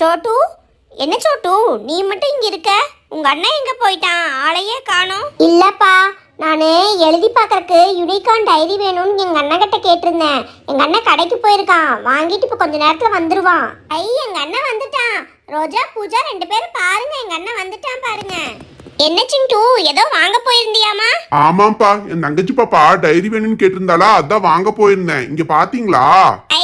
சோட்டு? என்ன சோட்டு? நீ மட்டும் இங்க இருக்க. உங்க அண்ணன் எங்க போயிட்டான்? ஆளையே காணோம். இல்லப்பா நான் எழுதி பார்க்கறக்கு யூனிகார்ன் டைரி வேணும்னு எங்க அண்ணன் கிட்ட கேட்டிருந்தேன். எங்க அண்ணன் கடைக்கு போயிருக்கான். வாங்கிட்டு இப்போ கொஞ்ச நேரத்துல வந்துருவான். ஐ எங்க அண்ணன் வந்துட்டான். ரோஜா பூஜா ரெண்டு பேரும் பாருங்க. எங்க அண்ணன் வந்துட்டான் பாருங்க. என்ன சிண்டு ஏதோ வாங்க போயிருந்தியாமா? ஆமாப்பா என் தங்கச்சி பாப்பா டைரி வேணும்னு கேட்டிருந்தாளா? அதான் வாங்க போயிருந்தேன். இங்க பாத்தீங்களா? ஐ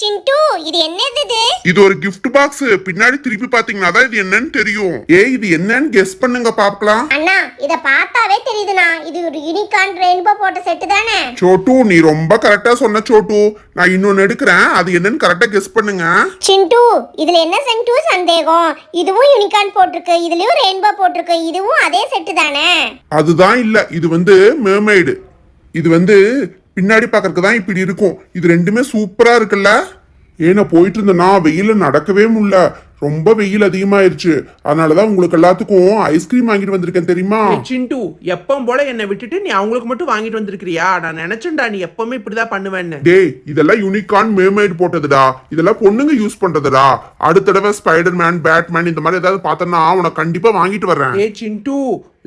சிண்டு இது என்னது இது? இது ஒரு gift பாக்ஸ் பின்னாடி திருப்பி பாத்தீங்கன்னா தான் இது என்னன்னு தெரியும். ஏய் இது என்னன்னு கெஸ் பண்ணுங்க பாக்கலாம் அண்ணா இத பார்த்தாவே தெரியுதுண்ணா. இது ஒரு யூனிகார்ன் ரெயின்போ போட்ட செட்டு தானே? சோட்டு நீ ரொம்ப கரெக்டா சொன்ன சோட்டு. நான் இன்னொன்னு எடுக்கிறேன். அது என்னன்னு கரெக்டா கெஸ் பண்ணுங்க. சிண்டு இதுல என்ன சென்டு சந்தேகம். இதுவும் யூனிகார்ன் போட்டிருக்கு. இதுலயும் ரெயின்போ போட்டிருக்கு. இதுவும் அதே செட்டு தானே? அதுதான் இல்ல. இது வந்து மேர்மைடு இது வந்து பின்னாடி பார்க்கறதுக்கு தான் இப்படி இருக்கும். இது ரெண்டுமே சூப்பரா இருக்குல்ல? ஏன்னா போயிட்டு இருந்தேன்னா வெயில நடக்கவே முடியல. ரொம்ப வெயில் அதிகமாயிருச்சு. அதனாலதான் உங்களுக்கு எல்லாத்துக்கும் ஐஸ்கிரீம் வாங்கிட்டு வந்திருக்கேன் தெரியுமா? சிண்டு எப்பவும் போல என்னை விட்டுட்டு நீ அவங்களுக்கு மட்டும் வாங்கிட்டு வந்திருக்கிறியா? நான் நினைச்சேன்டா நீ எப்பவுமே இப்படிதான் பண்ணுவேன்னு. டேய் இதெல்லாம் யூனிகார்ன் மேர்மைடு போட்டதுடா. இதெல்லாம் பொண்ணுங்க யூஸ் பண்றதுடா. அடுத்த தடவை ஸ்பைடர் மேன் பேட்மேன் இந்த மாதிரி ஏதாவது பார்த்தேன்னா உனக்கு கண்டிப்பா வாங்கிட்டு வர்றேன். ஏ சிண்டு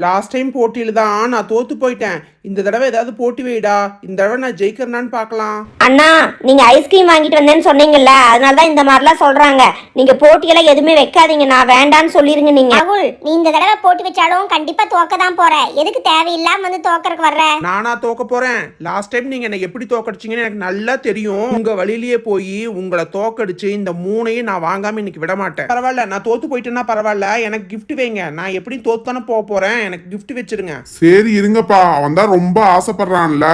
லாஸ்ட் டைம் போட்டியில தான் நான் தோத்து போயிட்டேன். இந்த தடவை ஏதாவது போட்டி வைடா? இந்த தடவை நான் ஜெயிக்கிறேனான்னு பார்க்கலாம். அண்ணா நீங்க ஐஸ்கிரீம் வாங்கிட்டு வந்தேன்னு சொன்னீங்கல்ல அதனால தான் இந்த மாதிரிலாம் சொல்றாங்க. நீங்க போட்டியெல்லாம் எதுவுமே வைக்காதீங்க நான் வேண்டான்னு சொல்லிருங்க நீங்க. ராகுல் நீ இந்த தடவை போட்டி வச்சாலும் கண்டிப்பா தோக்க தான் போற. எதுக்கு தேவையில்லாம வந்து தோக்கறதுக்கு வர்ற? நானா தோக்க போறேன். லாஸ்ட் டைம் நீங்க என்னை எப்படி தோக்கடிச்சீங்கன்னு எனக்கு நல்லா தெரியும். உங்க வழியிலேயே போய் உங்களை தோக்கடிச்சு இந்த மூணையும் நான் வாங்காம இன்னைக்கு விட மாட்டேன். பரவாயில்ல நான் தோத்து போயிட்டேன்னா பரவாயில்ல. எனக்கு gift வைங்க. நான் எப்படி தோத்து தானே போக போறேன். எனக்கு gift வச்சிருங்க. சரி இருங்கப்பா. அவன் தான் ரொம்ப ஆசைப்படுறான்ல.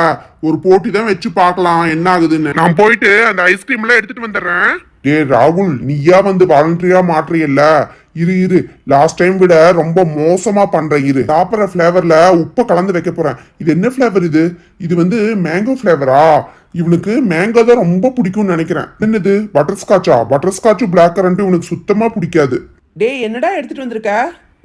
ஒரு போட்டி தான் வச்சு பார்க்கலாம். என்ன ஆகுதுன்னு. நான் போயிட்டு அந்த ஐஸ்கிரீம் எல்லாம் எடுத்துட்டு வந்துடுறேன். டேய் ராகுல் நீயா வந்து வாலண்டரியா மாற்றியல்ல இரு இரு. லாஸ்ட் டைம் விட ரொம்ப மோசமா பண்ற இரு. சாப்பிட்ற ஃபிளேவர்ல உப்பை கலந்து வைக்க போறேன். இது என்ன ஃபிளேவர் இது? இது வந்து மேங்கோ ஃபிளேவரா இவனுக்கு மேங்கோ தான் ரொம்ப பிடிக்கும்னு நினைக்கிறேன். என்னது? பட்டர் ஸ்காட்சா பட்டர் ஸ்காட்சும் பிளாக் கரண்ட் இவனுக்கு சுத்தமா பிடிக்காது. டேய் என்னடா எடுத்துட்டு வந்திருக்க?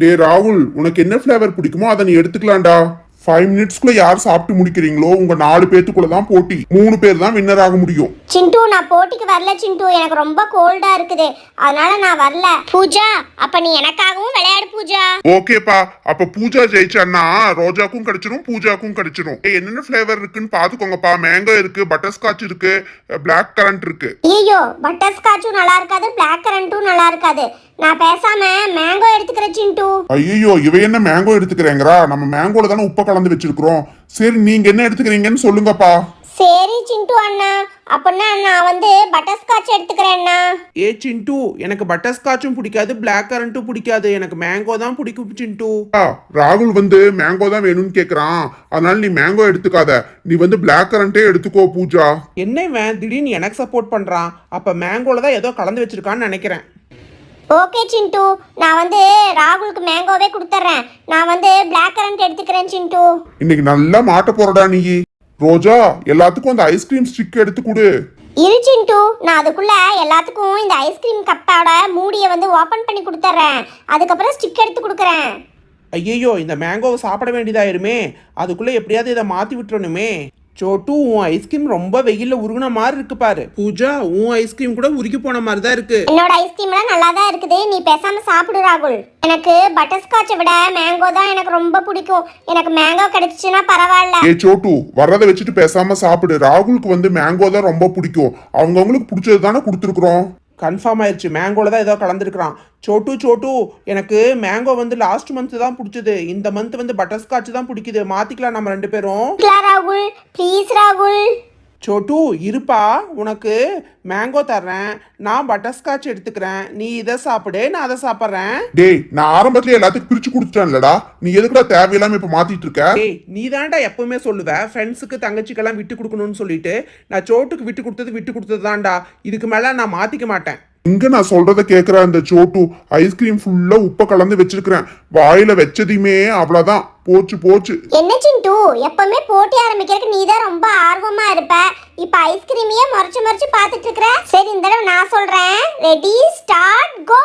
டேய் ராகுல் உனக்கு என்ன ஃப்ளேவர் பிடிக்குமோ அதை நீ எடுத்துக்கலாம்டா. ஃபைவ் மினிட்ஸ்க்குள்ள யார் சாப்பிட்டு முடிக்கிறீங்களோ உங்க நாலு பேத்துக்குள்ள தான் போட்டி. மூணு பேர் தான் வின்னர் ஆக முடியும். சிண்டு நான் போட்டிக்கு வரல சிண்டு. எனக்கு ரொம்ப கோல்டா இருக்குது. அதனால நான் வரல. பூஜா அப்ப நீ எனக்காகவும் விளையாடு பூஜா. ஓகேப்பா. அப்ப பூஜா ஜெயிச்சான்னா ரோஜாக்கும் கிடைச்சிரும் பூஜாக்கும் கிடைச்சிரும். ஏய், என்னென்ன ஃப்ளேவர் இருக்குன்னு பாத்துக்கோங்கப்பா. மேங்கோ இருக்கு பட்டர் ஸ்காட்ச் இருக்கு பிளாக் கரண்ட் இருக்கு. ஐயோ பட்டர் ஸ்காட்சும் நல்லா இருக்காது பிளாக் கரண்ட்டும் நல்லா இருக்காது. நான் பேசாம மேங்கோ எடுத்துக்கிறேன் சிண்டு. ஐயோ இவ என்ன மேங்கோ எடுத்துக்கிறேங்கிறா? நம்ம மேங்கோல தானே உப்பை கலந்து வச்சிருக்கிறோம். சரி நீங்க என்ன எடுத்துக்கிறீங்கன்னு சொல்லுங்கப்பா. சரி சிண்டு அண்ணா. அப்படின்னா நான் வந்து பட்டர் ஸ்காட்ச் எடுத்துக்கிறேன் அண்ணா ஏ சிண்டு எனக்கு பட்டர் ஸ்காட்சும் பிடிக்காது பிளாக் கரண்ட்டும் பிடிக்காது. எனக்கு மேங்கோ தான் பிடிக்கும் சிண்டு. ஆ, ராகுல் வந்து மேங்கோ தான் வேணும்னு கேக்குறான். அதனால நீ மேங்கோ எடுத்துக்காத. நீ வந்து பிளாக் கரண்டே எடுத்துக்கோ பூஜா. என்ன இவன்? திடீர்னு எனக்கு சப்போர்ட் பண்றான். அப்ப மேங்கோல தான் ஏதோ கலந்து வச்சிருக்கான்னு நினைக்கிறேன். ஓகே சிண்டு நான் வந்து ராகுலுக்கு மேங்கோவே கொடுத்துட்றேன் நான் வந்து பிளாக் கரண்ட் எடுத்துக்கிறேன் சிண்டு இன்னைக்கு நல்லா மாட்ட போறடா நீ. ரோஜா எல்லாத்துக்கும் அந்த ஐஸ்கிரீம் ஸ்டிக் எடுத்து கொடு. இரு சிண்டு நான் அதுக்குள்ள எல்லாத்துக்கும் இந்த ஐஸ்கிரீம் கப்போட மூடியை வந்து ஓபன் பண்ணி கொடுத்துட்றேன் அதுக்கப்புறம் ஸ்டிக் எடுத்து கொடுக்குறேன். ஐயையோ இந்த மேங்கோவை சாப்பிட வேண்டியதாயிருமே அதுக்குள்ள எப்படியாவது இதை மாத்தி விட்டுறணுமே? சோட்டு உன் ஐஸ்கிரீம் ரொம்ப வெயில்ல உருகுன மாதிரி இருக்கு பாரு. பூஜா உன் ஐஸ்கிரீம் கூட உருகி போன மாதிரி தான் இருக்கு. என்னோட ஐஸ்கிரீம்லாம் நல்லா தான் இருக்குது. நீ பேசாம சாப்பிடு ராகுல். எனக்கு பட்டர் ஸ்காட்சை விட மேங்கோ தான் எனக்கு ரொம்ப பிடிக்கும். எனக்கு மேங்கோ கிடைச்சிச்சுன்னா பரவாயில்ல. ஏ சோட்டு வர்றதை வச்சுட்டு பேசாம சாப்பிடு. ராகுலுக்கு வந்து மேங்கோ தான் ரொம்ப பிடிக்கும். அவங்கவுங்களுக்கு பிடிச்சது தானே கொடுத்துருக்குறோம். கன்ஃபார்ம் ஆயிடுச்சு மேங்கோல தான் ஏதோ கலந்துருக்கிறான். சோட்டு சோட்டு எனக்கு மேங்கோ வந்து லாஸ்ட் மந்த் தான் பிடிச்சது. இந்த மந்த் வந்து பட்டர்ஸ்காட்ச் தான் பிடிக்குது. மாற்றிக்கலாம் நம்ம ரெண்டு பேரும். ராகுல் ப்ளீஸ் ராகுல். சோட்டு இருப்பா உனக்கு மேங்கோ தர்றேன் நான் பட்டர் ஸ்காட்ச் எடுத்துக்கிறேன் நீ இதை சாப்பிடு நான் அதை சாப்பிட்றேன். டேய் நான் ஆரம்பத்துல எல்லாத்துக்கும் பிரிச்சு கொடுத்துட்டேன்லடா. நீ எதுக்குடா தேவையில்லாம இப்ப மாத்திட்டு இருக்க? ஏய் நீ தான்டா எப்பவுமே சொல்லுவ. ஃப்ரெண்ட்ஸுக்கு தங்கச்சிக்கெல்லாம் விட்டு கொடுக்கணும்னு சொல்லிட்டு நான் சோட்டுக்கு விட்டு கொடுத்தது விட்டு கொடுத்தது தான்டா இதுக்கு மேல நான் மாத்திக்க மாட்டேன். இங்க நான் சொல்றத கேக்குற அந்த சோட்டு ஐஸ்கிரீம் ஃபுல்லா உப்பை கலந்து வச்சிருக்கிறேன். வாயில வச்சதையுமே அவ்வளவுதான். போச்சு போச்சு. என்ன எப்பவுமே போட்டி ஆரம்பிக்கிறதுக்கு நீ தான் ரொம்ப ஆர்வமா இருப்ப. இப்ப ஐஸ்கிரீமையே முறைச்சு முறைச்சு பாத்துட்டு இருக்கிற சரி இந்த தடவை நான் சொல்றேன். ரெடி ஸ்டார்ட் கோ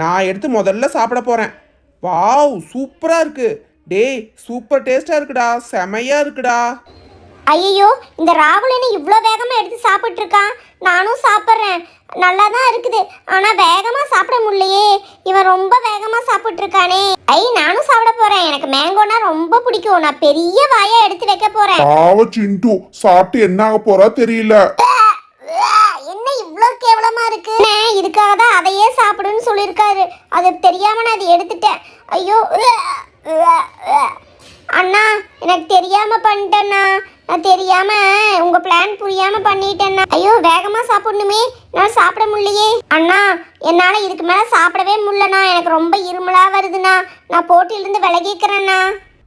நான் எடுத்து முதல்ல சாப்பிட போறேன். வாவ் சூப்பரா இருக்கு. டேய் சூப்பர் டேஸ்டா இருக்குடா. செமையா இருக்குடா. ஐயோ இந்த ராகுல் என்ன இவ்வளோ வேகமாக எடுத்து சாப்பிட்டு இருக்கான் நானும் சாப்பிட்றேன். நல்லா தான் இருக்குது. ஆனால் வேகமாக சாப்பிட முடியலையே. இவன் ரொம்ப வேகமாக சாப்பிட்டு இருக்கானே ஐ நானும் சாப்பிட போகிறேன் எனக்கு மேங்கோனா ரொம்ப பிடிக்கும். நான் பெரிய வாயா எடுத்து வைக்க போகிறேன் பாவ சிண்டு. சாப்பிட்டு என்ன ஆக போறா தெரியல. என்ன இவ்வளோ கேவலமா இருக்கு? இதுக்காக தான் அதையே சாப்பிடுன்னு சொல்லியிருக்காரு. அது தெரியாம நான் அதை எடுத்துட்டேன். ஐயோ அண்ணா எனக்கு தெரியாம பண்ணிட்டேண்ணா நான் தெரியாம உங்க பிளான் புரியாம பண்ணிட்டேண்ணா ஐயோ வேகமா சாப்பிடணுமே. நான் சாப்பிட முடியலையே. அண்ணா என்னால இதுக்கு மேல சாப்பிடவே முடியலண்ணா. எனக்கு ரொம்ப இருமலா வருதுண்ணா. நான் போட்டியிலிருந்து விலகிக்கிறேண்ணா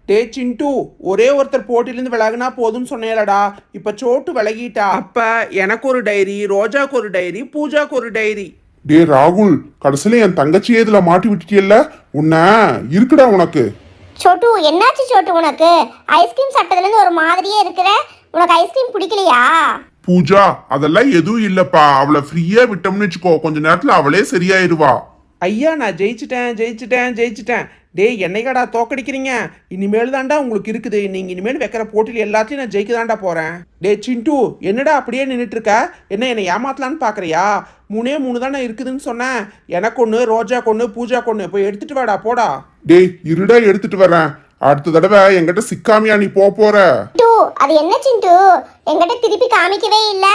டே சிண்டு ஒரே ஒருத்தர் போட்டியிலேருந்து விலகுனா போதும்னு சொன்னேலடா. இப்போ சோட்டு விலகிட்டா? அப்ப எனக்கு ஒரு டைரி ரோஜாக்கு ஒரு டைரி பூஜாக்கு ஒரு டைரி. டே ராகுல் கடைசியில என் தங்கச்சியே இதுல மாட்டி விட்டுட்டியல்ல? உன்ன இருக்குடா உனக்கு. சோட்டு என்னாச்சு சோட்டு உனக்கு? ஐஸ்கிரீம் சாப்பிட்டதுலேருந்து ஒரு மாதிரியே இருக்கிற? உனக்கு ஐஸ்கிரீம் பிடிக்கலையா? பூஜா அதெல்லாம் எதுவும் இல்லப்பா. அவளை ஃப்ரீயா விட்டோம்னு வச்சுக்கோ. கொஞ்ச நேரத்துல அவளே சரியாயிருவா. ஐயா நான் ஜெயிச்சிட்டேன் ஜெயிச்சிட்டேன் ஜெயிச்சிட்டேன். டேய் என்னைக்காடா தோக்கடிக்கிறீங்க? இனிமேல் தான்டா உங்களுக்கு இருக்குது. நீங்க இனிமேல் வைக்கிற போட்டியில் எல்லாத்தையும் நான் ஜெயிக்க தான்டா போறேன். டே சிண்டு என்னடா அப்படியே நின்றுட்டு இருக்க என்ன என்னை ஏமாத்தலான்னு பாக்குறியா? மூணே மூணு தானே இருக்குதுன்னு சொன்னேன். எனக்கு ஒன்று ரோஜா கொன்று பூஜா கொன்று போய் எடுத்துட்டு வாடா போடா. டேய் இருடா எடுத்துட்டு வரேன். அடுத்த தடவை என்கிட்ட சிக்காமியா நீ போப் போற. டூ அது என்ன சிண்டு? என்கிட்ட திருப்பி காமிக்கவே இல்லை.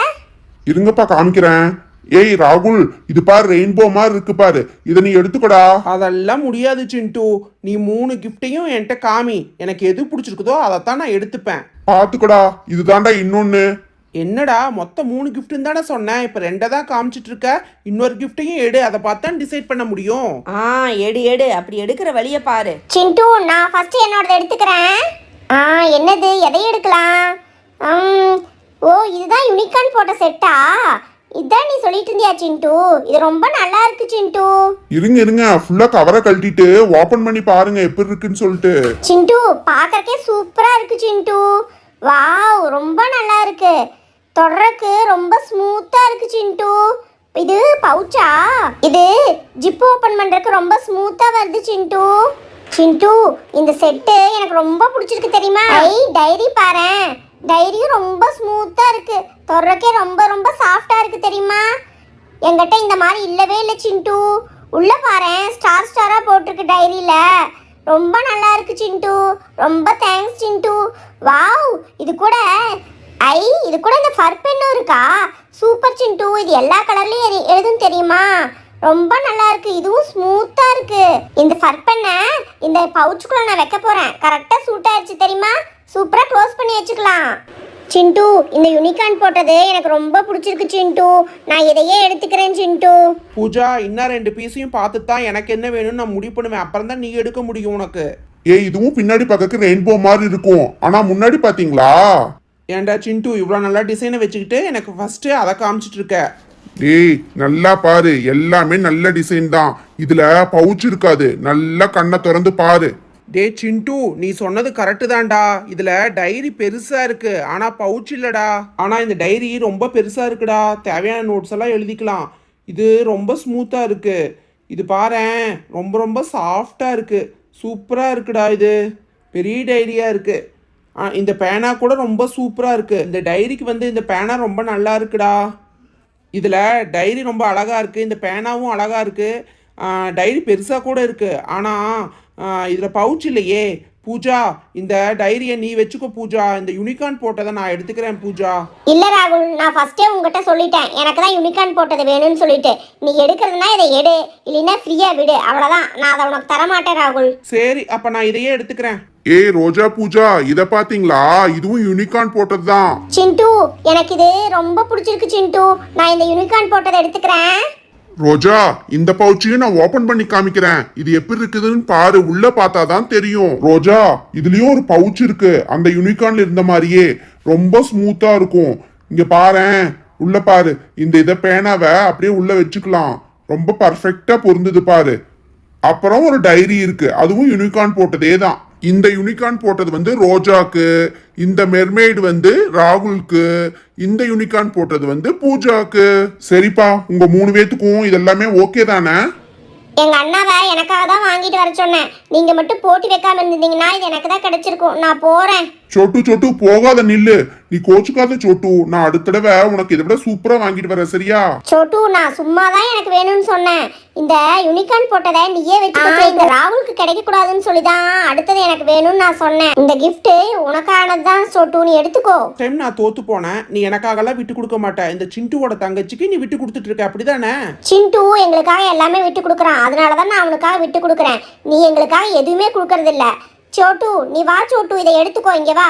இருங்கப்பா காமிக்கிறேன். ஏய் ராகுல் இது பாரு ரெயின்போ மாதிரி இருக்கு பாரு. இதை நீ எடுத்துக்கடா. அதெல்லாம் முடியாது சிண்டு. நீ மூணு கிஃப்ட்டையும் என்கிட்ட காமி. எனக்கு எது பிடிச்சிருக்குதோ அதைத்தான் நான் எடுத்துப்பேன். பாத்துக்கடா இதுதான்டா இன்னொன்னு. என்னடா மொத்தம் மூணு கிஃப்ட்னு தானே சொன்னேன். இப்போ ரெண்டை தான் காமிச்சிட்டு இருக்க. இன்னொரு கிஃப்ட்டையும் எடு அதை பார்த்தா டிசைட் பண்ண முடியும். ஆ எடு எடு. அப்படி எடுக்கிற வழியை பாரு. சிண்டு நான் ஃபர்ஸ்ட் என்னோடத எடுத்துக்கிறேன். ஆ என்னது? எதை எடுக்கலாம்? ம், ஓ இதுதான் யூனிகார்ன் போட்ட செட்டா இதான் நீ சொல்லிட்டு இருந்தியா சிண்டு? இது ரொம்ப நல்லா இருக்கு சிண்டு. இருங்க இருங்க. ஃபுல்லா கவரை கழட்டிட்டு ஓபன் பண்ணி பாருங்க எப்படி இருக்குன்னு சொல்லிட்டு. சிண்டு பார்க்கறக்கே சூப்பரா இருக்கு சிண்டு. வாவ் ரொம்ப நல்லா இருக்கு. தொடறக்கு ரொம்ப ஸ்மூத்தா இருக்கு சிண்டு. இது பவுச்சா இது ஜிப் ஓபன் பண்றதுக்கு ரொம்ப ஸ்மூத்தா வருது சிண்டு. சிண்டு இந்த செட்டு எனக்கு ரொம்ப பிடிச்சிருக்கு தெரியுமா? ஐ டைரி பாரேன். டைரியும் ரொம்ப ஸ்மூத்தா இருக்கு. தொடறக்கே ரொம்ப ரொம்ப சாஃப்டாக இருக்குது தெரியுமா? என்கிட்ட இந்த மாதிரி இல்லவே இல்லை சிண்டு. உள்ளே பாரேன். ஸ்டார் ஸ்டாராக போட்டிருக்கு டைரியில். ரொம்ப நல்லா இருக்கு சிண்டு. ரொம்ப தேங்க்ஸ் சிண்டு. வாவ்! இது கூட ஐ இது கூட இந்த ஃபர் பென்னும் இருக்கா? சூப்பர் சிண்டு. இது எல்லா கலர்லேயும் எழுதும் தெரியுமா? ரொம்ப நல்லா இருக்கு. இதுவும் ஸ்மூத்தாக இருக்கு. இந்த ஃபர் பெண்ணை இந்த பவுச்சுக்குள்ள நான் வைக்க போறேன். கரெக்டாக சூட் ஆயிடுச்சு தெரியுமா? சூப்பராக க்ளோஸ் பண்ணி வச்சுக்கலாம். சிண்டு இந்த யூனிகார்ன் போட்டது எனக்கு ரொம்ப பிடிச்சிருக்கு சிண்டு. நான் இதையே எடுத்துக்கிறேன் சிண்டு. பூஜா இன்னும் ரெண்டு பீஸையும் பார்த்துட்டு தான் எனக்கு என்ன வேணும்னு நான் முடிவு பண்ணுவேன். அப்புறம் தான் நீ எடுக்க முடியும் உனக்கு. ஏய் இதுவும் பின்னாடி பக்கக்கு ரெயின்போ மாதிரி இருக்கும். ஆனா முன்னாடி பாத்தீங்களா ஏன்டா சிண்டு இவ்வளோ நல்லா டிசைனை வச்சுக்கிட்டு எனக்கு ஃபர்ஸ்ட் அதை காமிச்சிட்டு இருக்க. டேய் நல்லா பாரு. எல்லாமே நல்ல டிசைன் தான். இதுல பவுச் இருக்காது. நல்லா கண்ணை திறந்து பாரு. டே சிண்டு நீ சொன்னது கரெக்டு தான்டா. இதுல டைரி பெருசா இருக்கு. ஆனா பவுச் இல்லடா. ஆனா இந்த டைரி ரொம்ப பெருசா இருக்குடா. தேவையான நோட்ஸ் எல்லாம் எழுதிக்கலாம். இது ரொம்ப ஸ்மூத்தா இருக்கு. இது பாரு ரொம்ப ரொம்ப சாஃப்டா இருக்கு. சூப்பரா இருக்குடா இது. பெரிய டைரியா இருக்கு. ஆ, இந்த பேனா கூட ரொம்ப சூப்பரா இருக்கு. இந்த டைரிக்கு வந்து இந்த பேனா ரொம்ப நல்லா இருக்குடா. இதில் டைரி ரொம்ப அழகாக இருக்குது இந்த பேனாவும் அழகாக இருக்குது டைரி பெருசாக கூட இருக்குது ஆனால் இதில் பவுச் இல்லையே. பூஜா இந்த டைரியை நீ வச்சுக்கோ பூஜா. இந்த யூனிகார்ன் போட்டதை நான் எடுத்துக்கிறேன் பூஜா. இல்ல ராகுல் நான் ஃபர்ஸ்டே உங்ககிட்ட சொல்லிட்டேன். எனக்கு தான் யூனிகார்ன் போட்டது வேணும்னு சொல்லிட்டு. நீ எடுக்கிறதுனா இதை எடு. இல்லைன்னா ஃப்ரீயா விடு. அவ்வளவுதான். நான் அதை உனக்கு தர மாட்டேன் ராகுல். சரி அப்போ நான் இதையே எடுத்துக்கிறேன். ஏய் ரோஜா பூஜா இத பாத்தீங்களா? இதுவும் யூனிகார்ன் போட்டதுதான். சிண்டு எனக்கு இது ரொம்ப பிடிச்சிருக்கு சிண்டு. நான் இந்த யூனிகார்ன் போட்டதை எடுத்துக்கிறேன். ரோஜா இந்த பவுச்சையும் நான் ஓபன் பண்ணி காமிக்கிறேன். இது எப்படி இருக்குதுன்னு பாரு உள்ள பார்த்தாதான் தெரியும். ரோஜா இதுலயும் ஒரு பவுச் இருக்கு. அந்த யூனிகார்ன்ல இருந்த மாதிரியே. ரொம்ப ஸ்மூத்தா இருக்கும். இங்க பாரு உள்ள பாரு. இந்த இதை பேனாவை அப்படியே உள்ள வச்சுக்கலாம். ரொம்ப பர்ஃபெக்டா பொருந்தது பாரு. அப்புறம் ஒரு டைரி இருக்கு. அதுவும் யூனிகார்ன் போட்டதே தான் இந்த யூனிகார்ன் போட்டது வந்து ரோஜாக்கு இந்த மெர்மெய்டு வந்து ராகுலுக்கு இந்த யூனிகார்ன் போட்டது வந்து பூஜாக்கு. சரிப்பா உங்க மூணு பேத்துக்கும் இதெல்லாமே ஓகே தானே? எங்க அண்ணாவை எனக்காக தான் வாங்கிட்டு வர சொன்னேன். நீங்க மட்டும் போட்டி வைக்காம இருந்தீங்கன்னா இது எனக்கு தான் கிடைச்சிருக்கும். நான் போறேன். சோட்டு சோட்டு போகாத நில்லு. நீ கோச்சுக்காத சோட்டு. நான் அடுத்த தடவை உனக்கு இதை விட சூப்பரா வாங்கிட்டு வரேன் சரியா? சோட்டு நான் சும்மா தான் எனக்கு வேணும்னு சொன்னேன். இந்த யூனிகார்ன் போட்டதை நீயே வச்சுக்கோ இந்த ராகுலுக்கு கிடைக்க கூடாதுன்னு சொல்லி தான் அடுத்தது எனக்கு வேணும்னு நான் சொன்னேன். இந்த gift உனக்கானது தான் சோட்டு நீ எடுத்துக்கோ. டைம் நான் தோத்து போனேன். நீ எனக்காகலாம் விட்டு கொடுக்க மாட்டேன் இந்த சிண்டுவோட தங்கச்சிக்கு நீ விட்டு கொடுத்துட்டு இருக்க அப்படிதானே? சிண்டு எங்களுக்காக எல்லாமே விட்டு கொடுக்குறான். அதனால தான் நான் அவனுக்காக விட்டு கொடுக்குறேன். நீ எங்களுக்காக எதுவுமே கொடுக்கறது இல்ல சோட்டு நீ வா சோட்டு இதை எடுத்துக்கோ இங்கே வா.